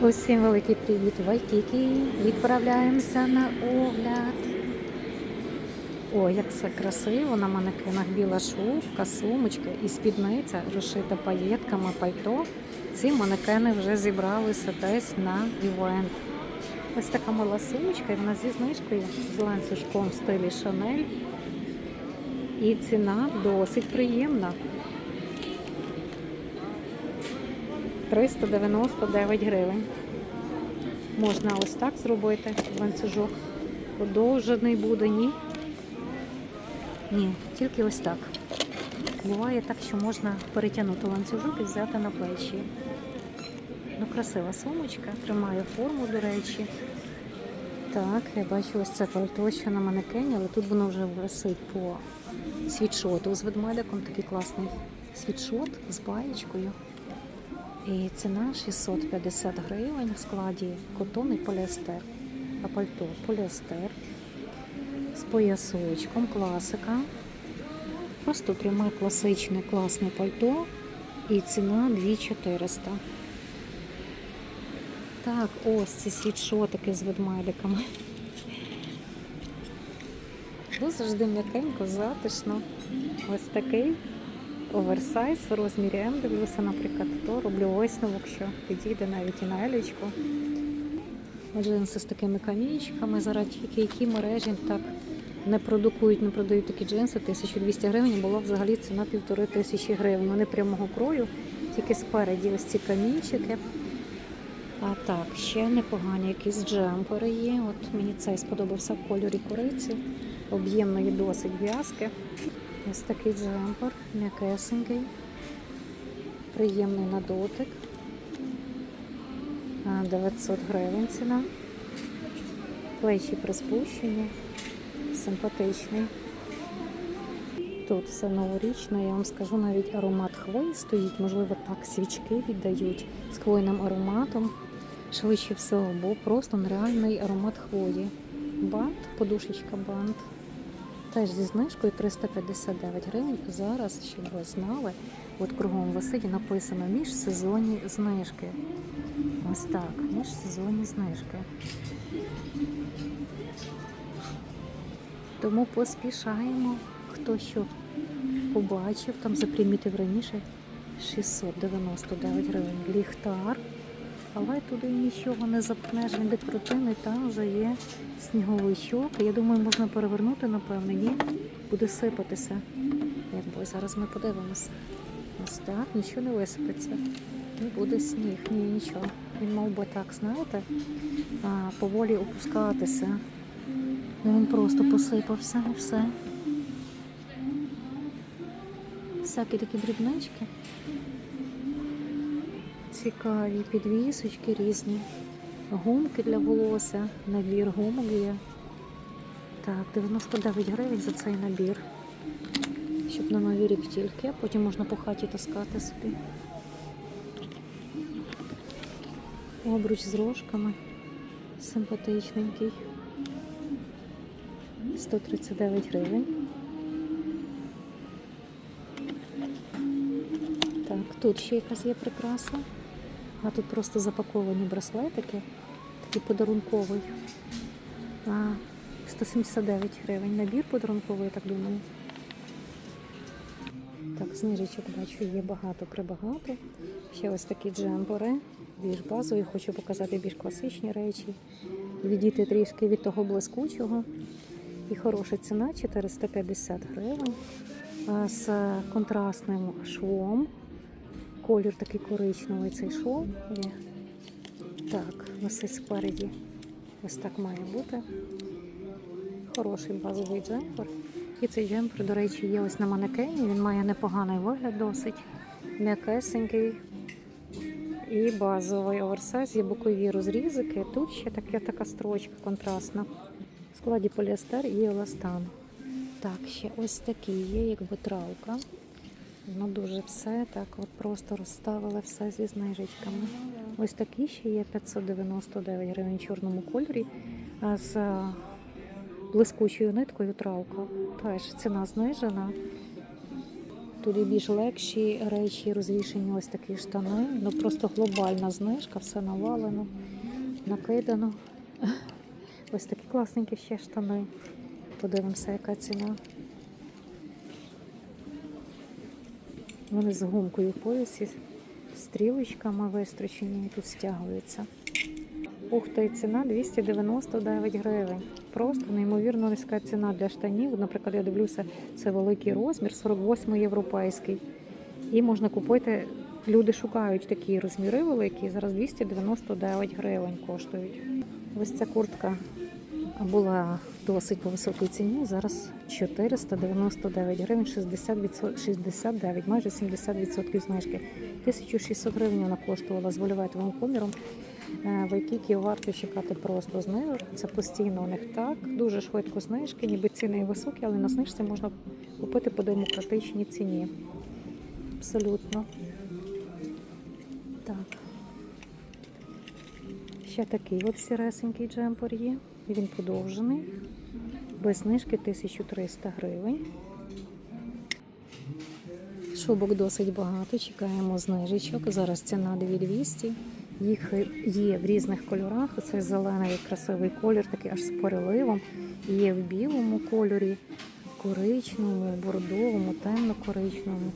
Усім великий привіт, Вайкікі. Відправляємося на огляд. О, як все красиво на манекенах біла шубка, сумочка і спідниця розшита паєтками пальто. Ці манекени вже зібралися десь на івент. Ось така мала сумочка, і вона зі знижкою з ланцюжком в стилі Шанель. І ціна досить приємна. 399 гривень. Можна ось так зробити ланцюжок. Подовжений буде, ні? Ні, тільки ось так. Буває так, що можна перетягнути ланцюжок і взяти на плечі. Ну, красива сумочка, тримає форму, до речі. Так, я бачу ось це пальто, що на манекені, але тут воно вже висить по світшоту з ведмедиком. Такий класний світшот з баєчкою. І ціна 650 гривень в складі котон і поліестер. А пальто поліестер з поясочком, класика. Просто пряме класичне класне пальто. І ціна 2400. Так, ось ці світшотики з ведмедиками. Тут завжди м'якенько, затишно. Ось такий оверсайз в розмірі М дивлюся, наприклад, то роблю висновок, що підійде навіть і на елічку. Джинси з такими камінчиками. Зараз тільки які мережі так не продукують, не продають такі джинси. 1200 гривень була взагалі ціна півтори тисячі гривень. Вони прямого крою, тільки спереді ось ці камінчики. А так, ще непогані якісь джемпери є. От мені цей сподобався в кольорі кориці, об'ємної досить в'язки. Ось такий джемпер, м'якесенький, приємний на дотик. 900 гривень ціна. Плечі приспущені, симпатичний. Тут все новорічне, я вам скажу, навіть аромат хвої стоїть, можливо, так свічки віддають з хвойним ароматом. Швидше всього, бо просто нереальний аромат хвої. Бант, подушечка бант. Теж зі знижкою 359 гривень. Зараз, щоб ви знали, от кругом висить написано міжсезонні знижки. Ось так, міжсезонні знижки. Тому поспішаємо, хто що побачив, там запримітив раніше 699 гривень ліхтар. Але туди нічого не запнеш, він декоративний, там вже є сніговичок. Я думаю, можна перевернути, напевно, ні. Буде сипатися. Якби зараз ми подивимося. Ось так, нічого не висипеться. І буде сніг, ні, нічого. Він мав би так, знаєте, поволі опускатися. Ну він просто посипався все. Всякі такі дрібнички. Цікаві підвісочки різні. Гумки для волосся, набір гумок є. Так, 99 гривень за цей набір. Щоб на новий рік тільки, потім можна по хаті таскати собі. Обруч з рожками. Симпатичненький. 139 гривень. Так, тут ще якась є прикраса. А тут просто запаковані браслетики. Такий подарунковий. А, 179 гривень. Набір подарунковий, я так думаю. Так, знижечок бачу, є багато прибагато. Ще ось такі джемпери. Більш базові, хочу показати більш класичні речі. Відійти трішки від того блискучого. І хороша ціна 450 гривень. З контрастним швом. Колір такий коричневий цей шов. Так, висить спереді. Ось так має бути. Хороший базовий джемпер. І цей джемпер, до речі, є ось на манекені. Він має непоганий вигляд досить. М'якесенький. І базовий оверсайз, є бокові розрізики. Тут ще така, така строчка контрастна. В складі поліестер і еластан. Так, ще ось такі є, якби травка. Ну дуже все так, от просто розставили все зі знижечками. Ось такі ще є 599 гривень в чорному кольорі з блискучою ниткою травка. Теж ціна знижена. Туди більш легші речі, розвішені ось такі штани. Ну просто глобальна знижка, все навалено, накидано. Ось такі класненькі ще штани. Подивимося, яка ціна. Вони з гумкою поясі, стрілочками вистрочені і тут стягуються. Ух ти, ціна 299 гривень. Просто неймовірно низька ціна для штанів. Наприклад, я дивлюся, це великий розмір, 48 європейський. І можна купити. Люди шукають такі розміри великі. Зараз 299 гривень коштують. Ось ця куртка була досить по високій ціні. Зараз 499 гривень, 60 69, майже 70% знижки. 1600 гривень вона коштувала з вольветовим коміром. Е, Вайкікі варто чекати просто знижок. Це постійно у них так. Дуже швидко знижки, ніби ціни і високі, але на знижці можна купити по демократичній ціні. Абсолютно. Так. Ще такий от сіресенький джемпер є. Він подовжений. Без знижки 1300 гривень. Шубок досить багато. Чекаємо знижечок. Зараз ціна 2200. Їх є в різних кольорах. Оцей зелений красивий колір, такий аж з переливом. Є в білому кольорі, коричневому, бордовому, темно-коричневому.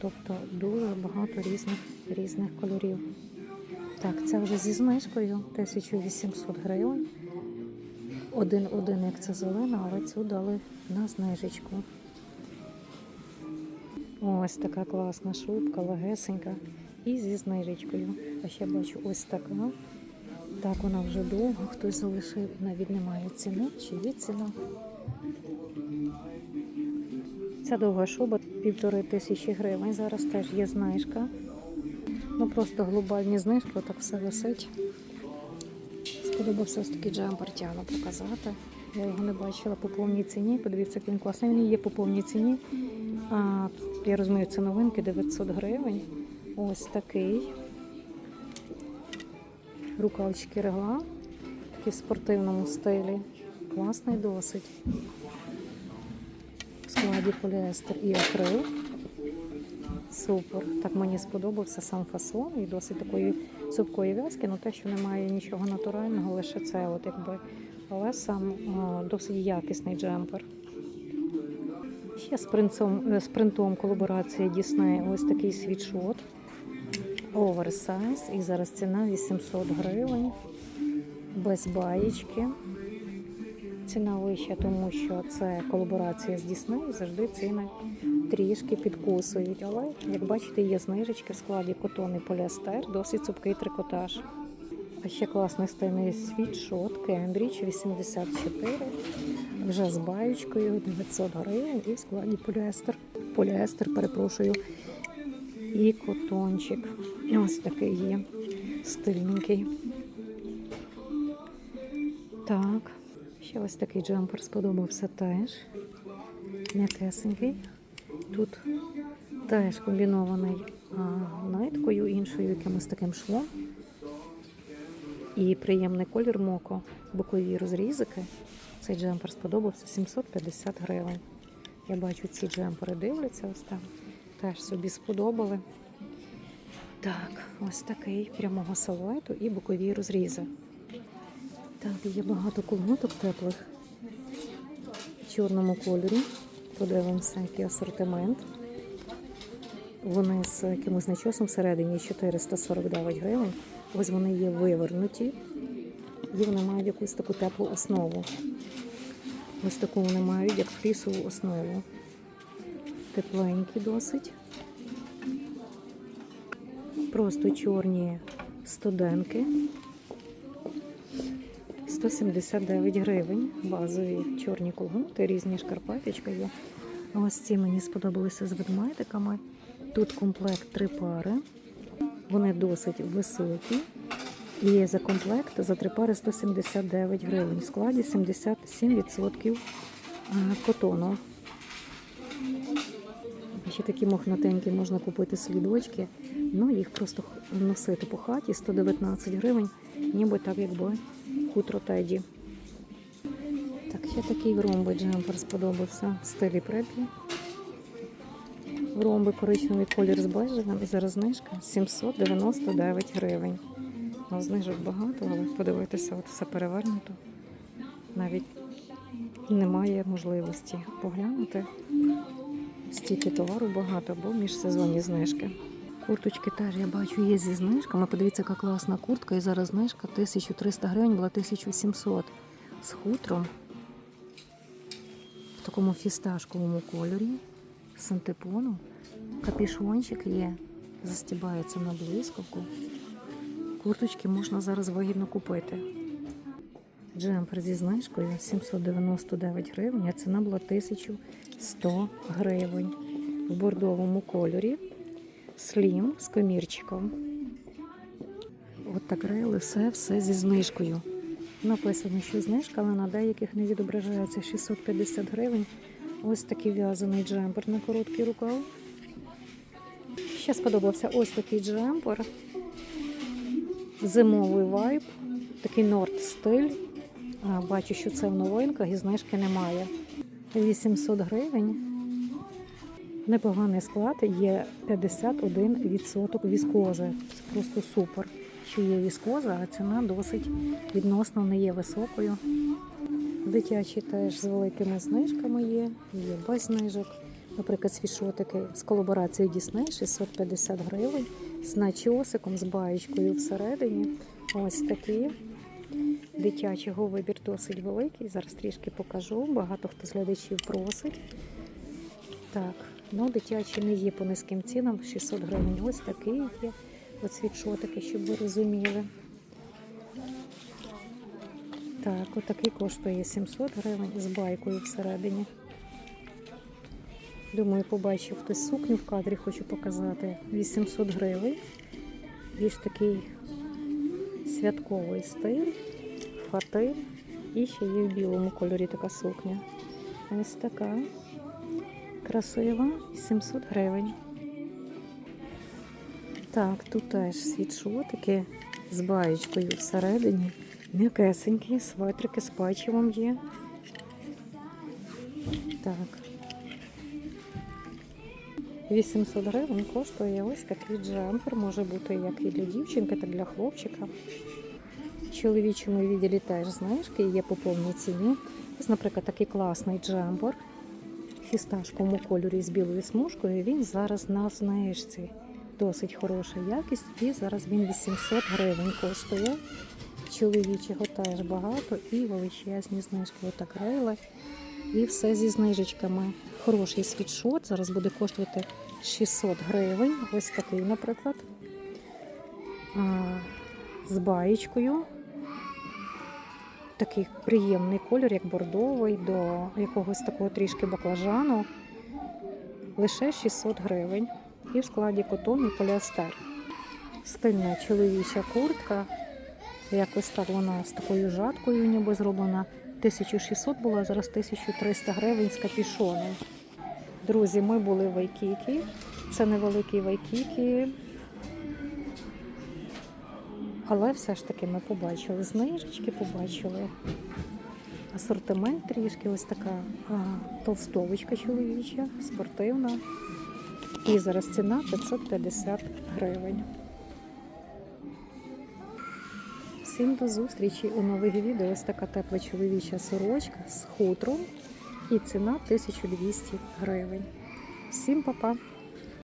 Тобто дуже багато різних, різних кольорів. Так, це вже зі знижкою 1800 гривень. Один-один, як це зелена, але цю дали на знижечку. Ось така класна шубка, легесенька і зі знижечкою. А ще бачу ось така. Так вона вже довго, хтось залишив, навіть немає ціни, чи є ціна. Ця довга шуба півтори тисячі гривень. Зараз теж є знижка. Ну просто глобальні знижки, отак все висить. Сподобався ось такий джемпер тягну показати. Я його не бачила по повній ціні. Подивіться, як він класний. Він є по повній ціні. А, я розумію, це новинки 900 гривень. Ось такий. Рукавички регла. Такий в спортивному стилі. Класний досить. В складі поліестер і акрил. Супер. Так мені сподобався сам фасон і досить такої цупкої в'язки, ну те, що немає нічого натурального, лише це, от якби. Але сам досить якісний джемпер. Ще з принцом, е, з принтом колаборації Disney ось такий світшот. Оверсайз. І зараз ціна 800 гривень. Без баєчки. Ціна вища, тому що це колаборація з Disney, завжди ціни трішки підкусують. Але, як бачите, є знижечки в складі котон і поліестер, досить цупкий трикотаж. А ще класний стильний світшот Кембрідж 84, вже з баєчкою 900 гривень і в складі поліестер. Поліестер, перепрошую. І котончик. Ось такий є стильненький. Так, ще ось такий джемпер сподобався теж. М'якесенький. Тут теж комбінований а, ниткою, іншою якимось таким швом. І приємний колір моко, бокові розрізики. Цей джемпер сподобався 750 гривень. Я бачу, ці джемпери дивляться ось там. Теж собі сподобали. Так, ось такий прямого силуету і бокові розрізи. Так, є багато колготок теплих в чорному кольорі. Подивимося, який асортимент. Вони з якимось начосом всередині 449 гривень. Ось вони є вивернуті. І вони мають якусь таку теплу основу. Ось таку вони мають, як флісову основу. Тепленькі досить. Просто чорні студенки. 179 гривень. Базові чорні колготи, різні шкарпеточки є. Ось ці мені сподобалися з ведмедиками. Тут комплект три пари. Вони досить високі. І за комплект за три пари 179 гривень. В складі 77% котону. Ще такі мохнатенькі можна купити слідочки. Ну, їх просто носити по хаті 119 гривень, ніби так, якби хутро теді. Так, ще такий ромбий джемпер сподобався в стилі преплі. Ромби коричневий колір з бежевим і зараз знижка 799 гривень. Ну, знижок багато, але подивитися, от все перевернуто. Навіть немає можливості поглянути. Стільки товару багато, бо міжсезонні знижки. Курточки теж я бачу є зі знижками. Подивіться, яка класна куртка. І зараз знижка 1300 гривень була 1700 з хутром в такому фісташковому кольорі, з синтепоном. Капішончик є, застібається на блискавку. Курточки можна зараз вигідно купити. Джемпер зі знижкою 799 гривень, а ціна була 1100 гривень. В бордовому кольорі. Слім з комірчиком. От так рейли, все, все зі знижкою. Написано, що знижка, але на деяких не відображається 650 гривень. Ось такий в'язаний джемпер на короткий рукав. Ще сподобався ось такий джемпер. Зимовий вайб, такий норд стиль. Бачу, що це в новинках і знижки немає. 800 гривень. Непоганий склад, є 51% віскози. Це просто супер. Що є віскоза, а ціна досить відносно не є високою. Дитячі теж з великими знижками є, є без знижок. Наприклад, свішотики з колаборацією Disney 650 гривень, з начосиком, з баєчкою всередині. Ось такі. Дитячого вибір досить великий. Зараз трішки покажу. Багато хто з глядачів просить. Так, ну дитячі не є по низьким цінам, 600 гривень. Ось такий є. От світшотики, щоб ви розуміли. Так, отакий коштує 700 гривень з байкою всередині. Думаю, побачив хтось сукню в кадрі, хочу показати. 800 гривень. Більш такий святковий стиль, фатир. І ще є в білому кольорі така сукня. Ось така. Красива, 700 гривень. Так, тут теж світшотики з баєчкою всередині. М'якесенькі, светрики з печивом є. Так. 800 гривень коштує ось такий джемпер. Може бути як і для дівчинки, так і для хлопчика. Чоловічому відділі теж знижки є по повній ціні. Ось, наприклад, такий класний джемпер фісташковому кольорі з білою смужкою. Він зараз на знижці. Досить хороша якість. І зараз він 800 гривень коштує. Чоловічого теж багато і величезні знижки. Отак рейли. І все зі знижечками. Хороший світшот. Зараз буде коштувати 600 гривень. Ось такий, наприклад. З баєчкою. Такий приємний кольор, як бордовий, до якогось такого трішки баклажану. Лише 600 гривень. І в складі котон і поліестер. Стильна чоловіча куртка. Якось так вона з такою жаткою ніби зроблена. 1600 була, зараз 1300 гривень з капішоном. Друзі, ми були в Вайкікі. Це невеликий Вайкікі. Але все ж таки ми побачили знижечки, побачили асортимент трішки. Ось така а, толстовочка чоловіча, спортивна. І зараз ціна 550 гривень. Всім до зустрічі у нових відео. Ось така тепла чоловіча сорочка з хутром. І ціна 1200 гривень. Всім па-па!